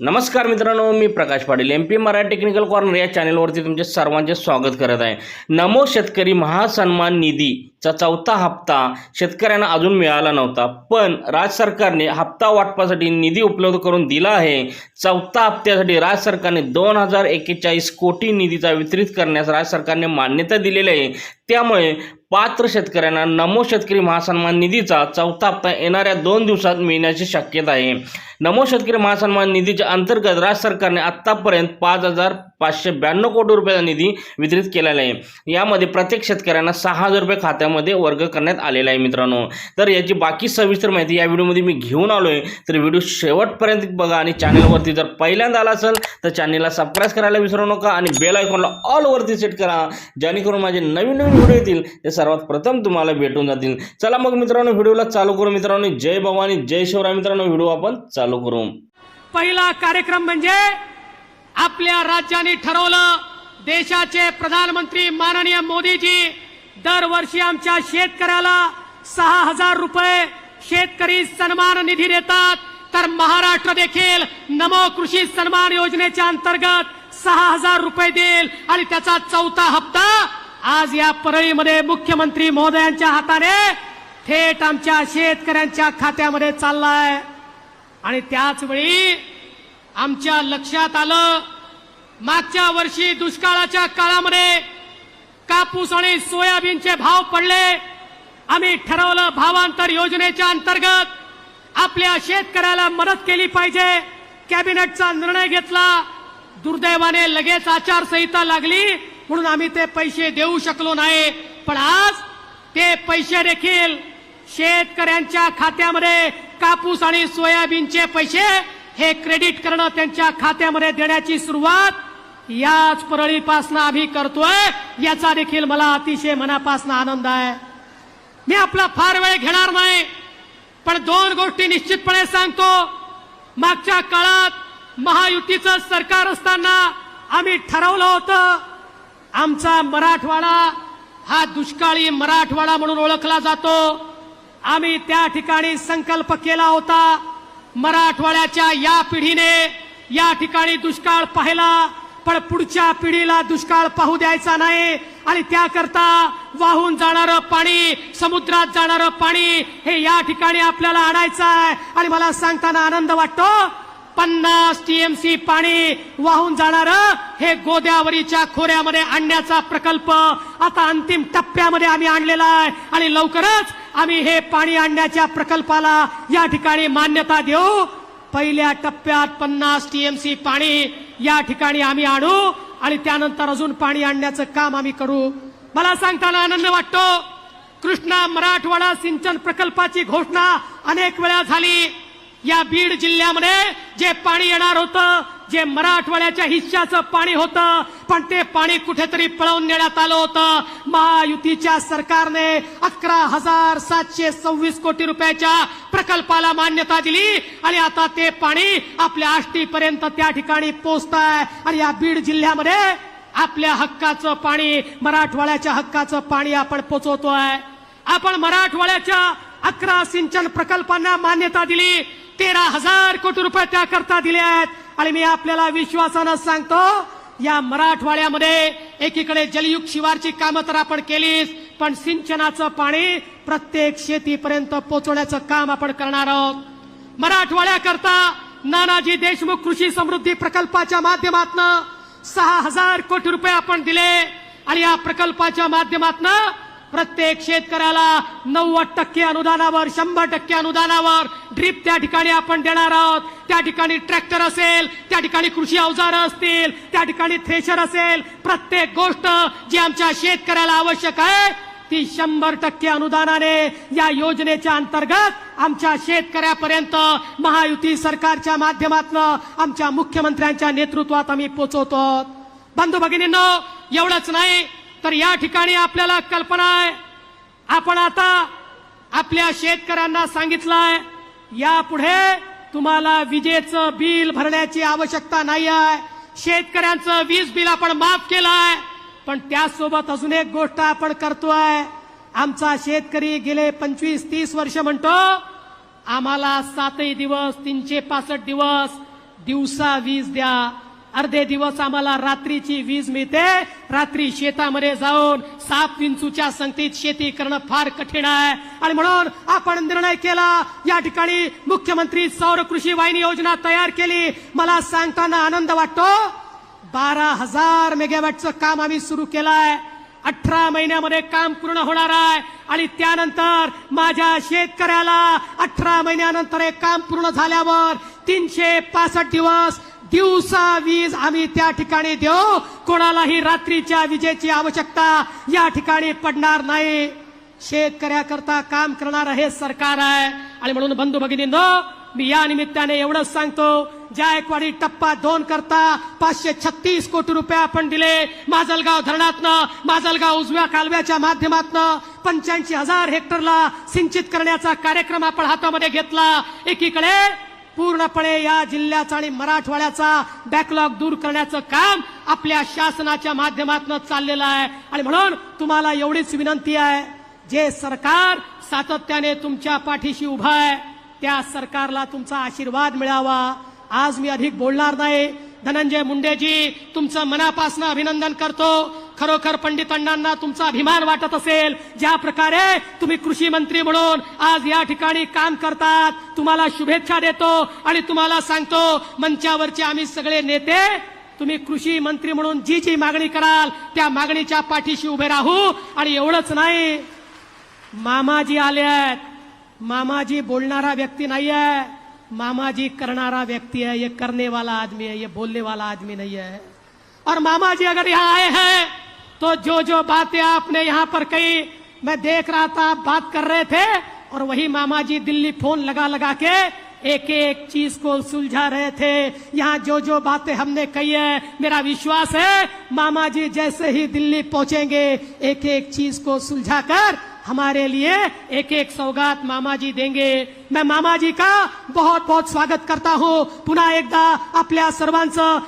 नमस्कार मित्रांनो मी Prakash Patil. M P Marathi technical corner या चॅनलवरती तुमचे सर्वांचे स्वागत करत आहे. नमो शेतकरी महासन्मान निधीचा चौथा हप्ता शेतकऱ्यांना अजून मिळाला नव्हता पण राज्य सरकारने हप्ता वाटपासाठी निधी उपलब्ध करून दिला आहे. चौथा हप्त्यासाठी राज्य सरकारने दोन हजार एक्केचाळीस कोटी निधीचा वितरित करण्यास राज्य सरकारने मान्यता दिलेली आहे. त्यामुळे पात्र शेतकऱ्यांना नमो शेतकरी महासन्मान निधीचा चौथा हप्ता येणाऱ्या दोन दिवसात मिळण्याची शक्यता आहे. नमो शेतकरी महासन्मान निधीच्या अंतर्गत राज्य सरकारने आत्तापर्यंत पाच हजार पाचशे ब्याण्णव कोटी रुपयाचा निधी वितरित केलेला आहे. यामध्ये प्रत्येक शेतकऱ्यांना सहा हजार रुपये खात्यामध्ये वर्ग करण्यात आलेला आहे मित्रांनो. तर याची बाकी सविस्तर माहिती या व्हिडिओमध्ये मी घेऊन आलो आहे तर व्हिडिओ शेवटपर्यंत बघा आणि चॅनलवरती जर पहिल्यांदा आला असेल तर चॅनलला सबस्क्राईब करायला विसरू नका आणि बेल आयकॉनला ऑलवरती सेट करा. जेणेकरून माझे नवीन नवीन व्हिडिओ येतील ते सर्वात प्रथम तुम्हाला भेटून जातील. चला मग मित्रांनो व्हिडिओला चालू करू. मित्रांनो जय भवानी जय शिवराय. मित्रांनो व्हिडिओ आपण चालू करू. पहिला कार्यक्रम म्हणजे आपल्या राज्याने ठरवलं देशाचे प्रधानमंत्री माननीय मोदीजी दरवर्षी आमच्या शेतकऱ्याला सहा हजार रुपये शेतकरी सन्मान निधी देतात. तर महाराष्ट्र देखील नमो कृषी सन्मान योजनेच्या अंतर्गत सहा हजार रुपये देईल. आणि त्याचा चौथा हप्ता आज या परळीमध्ये मुख्यमंत्री महोदयांच्या हाताने थेट आमच्या शेतकऱ्यांच्या खात्यामध्ये चाललाय. आणि त्याच वेळी आमच्या लक्षात आलं मागच्या वर्षी दुष्काळाच्या काळामध्ये कापूस आणि सोयाबीनचे भाव पडले. आम्ही ठरवलं भावांतर योजनेच्या अंतर्गत आपल्या शेतकऱ्याला मदत केली पाहिजे. कॅबिनेटचा निर्णय घेतला. दुर्दैवाने लगेच आचारसंहिता लागली. म्हणून आम्ही ते पैसे देऊ शकलो नाही. पण आज ते पैसे देखील शेतकऱ्यांच्या खात्यामध्ये कापूस आणि सोयाबीनचे पैसे हे क्रेडिट करणं त्यांच्या खात्यामध्ये देण्याची सुरुवात याच परळीपासनं आम्ही करतोय. याचा देखील मला अतिशय मनापासून आनंद आहे. मी आपला फार वेळ घेणार नाही पण दोन गोष्टी निश्चितपणे सांगतो. मागच्या काळात महायुतीचं सरकार असताना आम्ही ठरवलं होतं आमचा मराठवाडा हा दुष्काळी मराठवाडा म्हणून ओळखला जातो. आम्ही त्या ठिकाणी संकल्प केला होता मराठवाड्याच्या या पिढीने या ठिकाणी दुष्काळ पाहिला पण पुढच्या पिढीला दुष्काळ पाहू द्यायचा नाही. आणि त्याकरता वाहून जाणारं पाणी समुद्रात जाणारं पाणी हे या ठिकाणी आपल्याला आणायचं आहे. आणि मला सांगताना आनंद वाटतो पन्नास टीएमसी पाणी वाहून जाणार हे गोदावरीच्या खोऱ्यामध्ये आणण्याचा प्रकल्प आता अंतिम टप्प्यामध्ये आम्ही आणलेला आहे. आणि लवकरच आम्ही हे पाणी आणण्याच्या प्रकल्पाला या ठिकाणी मान्यता देऊ. पहिल्या टप्प्यात पन्नास टीएमसी पाणी या ठिकाणी आम्ही आणू आणि त्यानंतर अजून पाणी आणण्याचं काम आम्ही करू. मला सांगताना आनंद वाटतो. कृष्णा मराठवाडा सिंचन प्रकल्पाची घोषणा अनेक वेळा झाली. या बीड जिल्ह्यामध्ये जे पाणी येणार होतं जे मराठवाड्याच्या हिश्श्याचं पाणी होतं पण ते पाणी कुठेतरी पळवून नेण्यात आलं होतं. महायुतीच्या सरकारने अकरा हजार सातशे सव्वीस कोटी रुपयाच्या प्रकल्पाला मान्यता दिली आणि आता ते पाणी आपल्या आष्टीपर्यंत त्या ठिकाणी पोहोचत आहे आणि या बीड जिल्ह्यामध्ये आपल्या हक्काचं पाणी मराठवाड्याच्या हक्काचं पाणी आपण पोचवतोय. आपण मराठवाड्याच्या अकरा सिंचन प्रकल्पांना मान्यता दिली. तेरा हजार कोटी रुपये त्याकरता दिले आहेत. आणि मी आपल्याला विश्वासानं सांगतो या मराठवाड्यामध्ये एकीकडे जलयुग शिवारची कामं तर आपण केलीच पण सिंचनाचं पाणी प्रत्येक शेतीपर्यंत पोहोचवण्याचं काम आपण करणार आहोत. मराठवाड्याकरता नानाजी देशमुख कृषी समृद्धी प्रकल्पाच्या माध्यमातून सहा हजार कोटी रुपये आपण दिले. आणि या प्रकल्पाच्या माध्यमातून प्रत्येक शेतकऱ्याला नव्वद टक्के अनुदानावर शंभर टक्के अनुदानावर ड्रीप त्या ठिकाणी आपण देणार आहोत. त्या ठिकाणी ट्रॅक्टर असेल त्या ठिकाणी कृषी अवजारं असतील त्या ठिकाणी थ्रेशर असेल प्रत्येक गोष्ट जी आमच्या शेतकऱ्याला आवश्यक आहे ती शंभर टक्के अनुदानाने या योजनेच्या अंतर्गत आमच्या शेतकऱ्यापर्यंत महायुती सरकारच्या माध्यमातून आमच्या मुख्यमंत्र्यांच्या नेतृत्वात आम्ही पोचवतो बंधू भगिनींनो एवढंच नाही तर या ठिकाणी आपल्याला कल्पना आहे. आपण आता आपल्या शेतकऱ्यांना सांगितलंय यापुढे तुम्हाला विजेचं बिल भरण्याची आवश्यकता नाही आहे. शेतकऱ्यांचं वीज बिल आपण माफ केलं आहे पण त्यासोबत अजून एक गोष्ट आपण करतोय. आमचा शेतकरी गेले पंचवीस तीस वर्ष म्हणतो आम्हाला सातही दिवस तीनशे पासष्ट दिवस दिवसा वीज द्या अर्धे दिवस आम्हाला रात्रीची वीज मिळते. रात्री शेतामध्ये जाऊन साप विंचूच्या संगतीत शेती करणं फार कठीण आहे. आणि म्हणून आपण निर्णय केला या ठिकाणी मुख्यमंत्री सौर कृषी वाहिनी योजना तयार केली. मला सांगताना आनंद वाटतो बारा हजार मेगावॅटचं काम आम्ही सुरू केलंय. अठरा महिन्यामध्ये काम पूर्ण होणार आहे. आणि त्यानंतर माझ्या शेतकऱ्याला अठरा महिन्यानंतर हे काम पूर्ण झाल्यावर तीनशे पासष्ट दिवस दिवसा वीज आम्ही त्या ठिकाणी देऊ. कोणालाही रात्रीच्या विजेची आवश्यकता या ठिकाणी पडणार नाही. शेतकऱ्याकरता काम करणारं हे सरकार आहे. आणि म्हणून बंधू भगिनींनो मी या निमित्ताने एवढंच सांगतो जायकवाडी टप्पा दोन करता पाचशे छत्तीस कोटी रुपये आपण दिले. माजलगाव धरणातनं माजलगाव उजव्या कालव्याच्या माध्यमातनं पंच्याऐंशी हजार हेक्टरला सिंचित करण्याचा कार्यक्रम आपण हातामध्ये घेतला. एकीकडे पूर्णपणे या जिल्ह्याचा आणि मराठवाड्याचा बॅकलॉग दूर करण्याचं काम आपल्या शासनाच्या माध्यमातून चाललेलं आहे. आणि म्हणून तुम्हाला एवढीच विनंती आहे जे सरकार सातत्याने तुमच्या पाठीशी उभं आहे त्या सरकारला तुमचा आशीर्वाद मिळावा. आज मी अधिक बोलणार नाही. धनंजय मुंडेजी तुमचं मनापासून अभिनंदन करतो. खरोखर पंडित अण्णांना तुमचा अभिमान वाटत असेल. ज्या प्रकारे तुम्ही कृषी मंत्री म्हणून आज या ठिकाणी काम करतात तुम्हाला शुभेच्छा देतो आणि तुम्हाला सांगतो मंचावरचे आम्ही सगळे नेते तुम्ही कृषी मंत्री म्हणून जी जी मागणी कराल त्या मागणीच्या पाठीशी उभे राहू. आणि एवढंच नाही मामाजी आले आहेत. मामाजी बोलणारा व्यक्ती नाही आहे मामाजी करणारा व्यक्ती है ये करने वाला आदमी है ये बोलने वाला आदमी नहीं है और मामा जी अगर यहां आए हैं तो जो जो बातें आपने यहाँ पर कही, मैं देख रहा था, आप बात कर रहे थे, और वही मामा जी दिल्ली फ़ोन लगा लगा के एक एक चीज़ को सुलझा रहे थे। यहाँ जो जो बातें हमने कही है, मेरा विश्वास है मामा जी जैसे ही दिल्ली पहुँचेंगे एक एक चीज़ को सुलझा कर हमारे लिए एक एक सौगात मामा जी देंगे। मैं मामा जी का बहुत बहुत स्वागत करता हूँ। पुनः एकदा आपल्या सर्वांचं